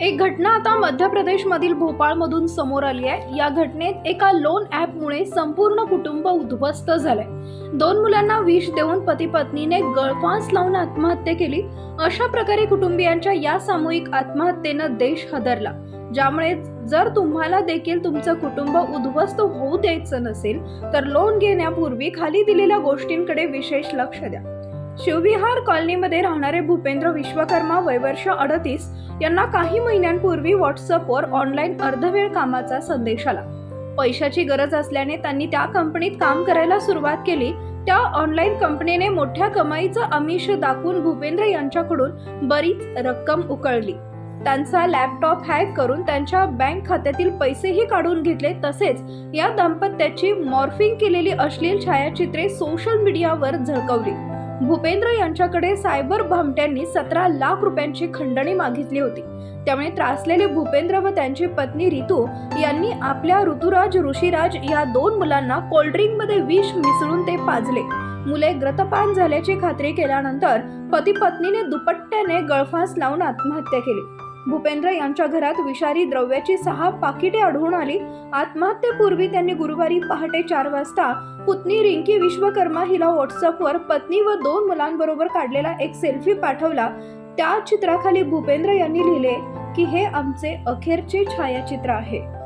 एक घटना आता मध्य प्रदेशमधील भोपाळमधून समोर आली आहे. या घटनेत एका लोन ॲपमुळे संपूर्ण कुटुंब उद्ध्वस्त झालंय. दोन मुलांना विष देऊन पती पत्नीने गळफास लावून आत्महत्या केली. अशा प्रकारे कुटुंबियांच्या या सामूहिक आत्महत्येनं देश हादरला. ज्यामुळे जर तुम्हाला देखील तुमचं कुटुंब उद्ध्वस्त होऊ द्यायचं नसेल तर लोन घेण्यापूर्वी खाली दिलेल्या गोष्टींकडे विशेष लक्ष द्या. शिवविहार कॉलनीमध्ये राहणारे भूपेंद्र विश्वकर्मा वयवर्ष अडतीस यांना काही महिन्यांपूर्वी व्हॉट्सअपवर ऑनलाईन अर्धवेळ कामाचा संदेश आला. पैशाची गरज असल्याने त्यांनी त्या कंपनीत काम करायला सुरुवात केली. त्या ऑनलाईन कंपनीने मोठ्या कमाईचं आमिष दाखवून भूपेंद्र यांच्याकडून बरीच रक्कम उकळली. त्यांचा लॅपटॉप हॅक करून त्यांच्या बँक खात्यातील पैसेही काढून घेतले. तसेच या दाम्पत्याची मॉर्फिंग केलेली अश्लील छायाचित्रे सोशल मीडियावर झळकवली. भूपेंद्र यांच्याकडे सायबर भामट्यांनी सतरा लाख रुपयांची खंडणी मागितली होती. त्यामुळे त्रासलेले भूपेंद्र व त्यांची पत्नी रितू यांनी आपल्या ऋतुराज ऋषीराज या दोन मुलांना कोल्ड्रिंकमध्ये विष मिसळून ते पाजले. मुले ग्रतपान झाल्याची खात्री केल्यानंतर पती पत्नीने दुपट्ट्याने गळफास लावून आत्महत्या केली. भूपेंद्र यांच्या घरात विषारी द्रव्याची सहा पाकिटे आढळून आली. आत्महत्येपूर्वी त्यांनी गुरुवारी पहाटे चार वाजता पुतणी रिंकी विश्वकर्मा हिला व्हॉट्सअपवर पत्नी व दोन मुलांबरोबर काढलेला एक सेल्फी पाठवला. त्या चित्राखाली भूपेंद्र यांनी लिहिले की हे आमचे अखेरचे छायाचित्र आहे.